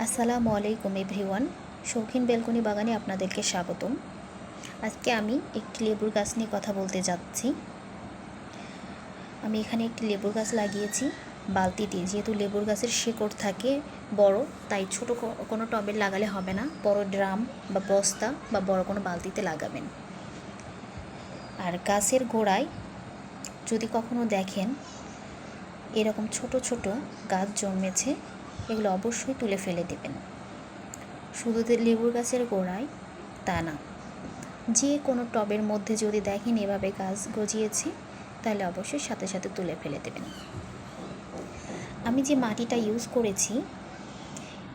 আসসালামু আলাইকুম এভরিওয়ান। শৌখিন বেলকনি বাগানে আপনাদেরকে স্বাগতম। আজকে আমি একটি লেবুর গাছ নিয়ে কথা বলতে যাচ্ছি। আমি এখানে একটি লেবুর গাছ লাগিয়েছি বালতিতে যেহেতু লেবুর গাছের শেকড় থাকে বড়, তাই ছোট কোনো টবে লাগালে হবে না। বড় ড্রাম বা বস্তা বা বড় কোনো বালতিতে লাগাবেন। আর গাছের গোড়ায় যদি কখনো দেখেন, এরকম ছোট ছোট গাছ জন্মেছে। এগুলো অবশ্যই তুলে ফেলে দেবেন। শুধু লেবুর গাছের গোড়ায়, তা না। যে কোনো টবের মধ্যে যদি দেখেন এভাবে গাছ গজিয়েছে, তাহলে অবশ্যই সাথে সাথে তুলে ফেলে দেবেন। আমি যে মাটিটা ইউজ করেছি,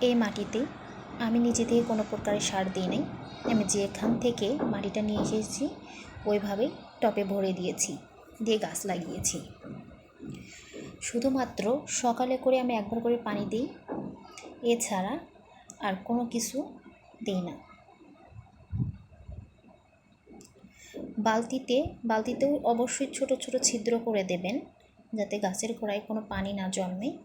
এই মাটিতে আমি নিজে থেকে কোনো প্রকারের সার দিই নাই। আমি যেখান থেকে মাটিটা নিয়ে এসেছি ওইভাবেই টবে ভরে দিয়েছি, দিয়ে গাছ লাগিয়েছি। শুধুমাত্র সকালে করে আমি একবার করে পানি দিই, এছাড়া আর কোনো কিছু দিই না। বালতিতে, বালতিতেও অবশ্যই ছোট ছোট ছিদ্র করে দেবেন, যাতে গাছের গোড়ায় কোনো পানি না জন্মে।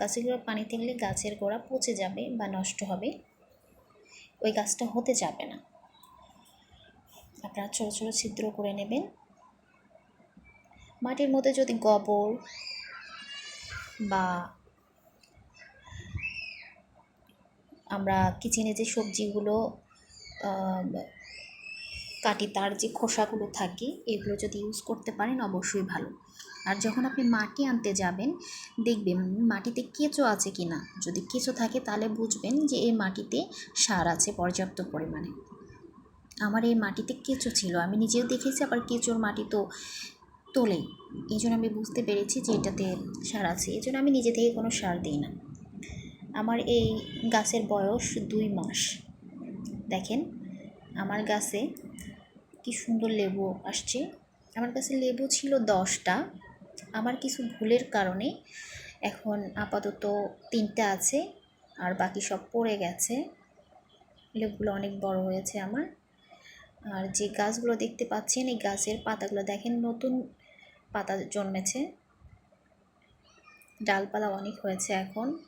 গাছের গোড়ায় পানি থাকলে গাছের গোড়া পচে যাবে বা নষ্ট হবে। ওই গাছটা হতে যাবে না। আপনারা ছোটো ছোটো ছিদ্র করে নেবেন। মাটির মধ্যে যদি গোবর বা আমরা কিচেনে যে সবজিগুলো কাটি তার যে খোসাগুলো থাকে, এগুলো যদি ইউজ করতে পারেন অবশ্যই ভালো। আর যখন আপনি মাটি আনতে যাবেন, দেখবেন মাটিতে কেঁচো আছে কি না যদি কেঁচো থাকে তাহলে বুঝবেন যে এই মাটিতে সার আছে পর্যাপ্ত পরিমাণে। আমার এই মাটিতে কেঁচো ছিল। আমি নিজেও দেখেছি, আবার কেঁচোর মাটি তো তোলেই। এই জন্য আমি বুঝতে পেরেছি যে এটাতে সার আছে। এই জন্য আমি নিজে থেকে কোনো সার দিই না। আমার এই গাছের বয়স দুই মাস। দেখেন, আমার গাছে কি সুন্দর লেবু আসছে। আমার কাছে লেবু ছিল দশটা। আমার কিছু ভুলের কারণে এখন আপাতত তিনটা আছে আর বাকি সব পড়ে গেছে। লেবুগুলো অনেক বড় হয়েছে আমার। আর যে গাছগুলো দেখতে পাচ্ছেন, এই গাছের পাতাগুলো দেখেন নতুন পাতা জন্মেছে। ডালপালা অনেক হয়েছে এখন।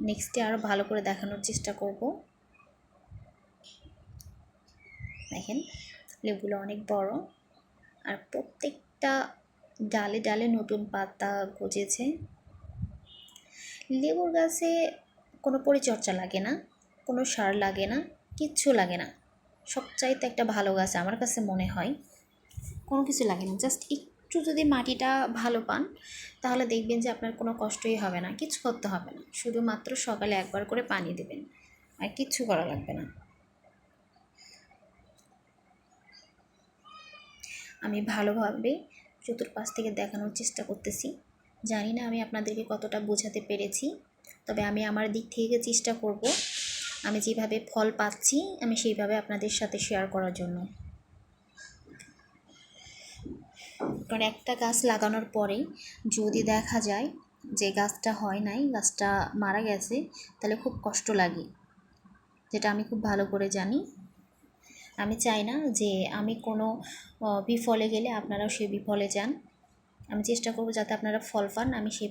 নেক্সটে আরও ভালো করে দেখানোর চেষ্টা করব। দেখেন, লেবুগুলো অনেক বড়। আর প্রত্যেকটা ডালে ডালে নতুন পাতা গজেছে। লেবুর গাছে কোনো পরিচর্যা লাগে না, কোনো সার লাগে না, কিচ্ছু লাগে না। সবচাইতে একটা ভালো গাছ আমার কাছে মনে হয়। কোনো কিছু লাগে না জাস্ট একটু যদি মাটিটা ভালো পান, তাহলে দেখবেন যে আপনার কোনো কষ্টই হবে না, কিছু করতে হবে না। শুধুমাত্র সকালে একবার করে পানি দেবেন, আর কিচ্ছু করা লাগবে না। আমি ভালোভাবে চতুর্পাশ থেকে দেখানোর চেষ্টা করতেছি। জানি না আমি আপনাদেরকে কতটা বোঝাতে পেরেছি, তবে আমি আমার দিক থেকে চেষ্টা করব। আমি যেভাবে ফল পাচ্ছি, আমি সেইভাবে আপনাদের সাথে শেয়ার করার জন্য। কারণ একটা গাছ লাগানোর পরে যদি দেখা যায় যে গাছটা হয় নাই, গাছটা মারা গেছে, তাহলে খুব কষ্ট লাগে। যেটা আমি খুব ভালো করে জানি। আমি চাই না যে আমি কোনো বিফলে গেলে আপনারাও সে বিফলে যান। আমি চেষ্টা করব যাতে আপনারা ফল পান, আমি সেই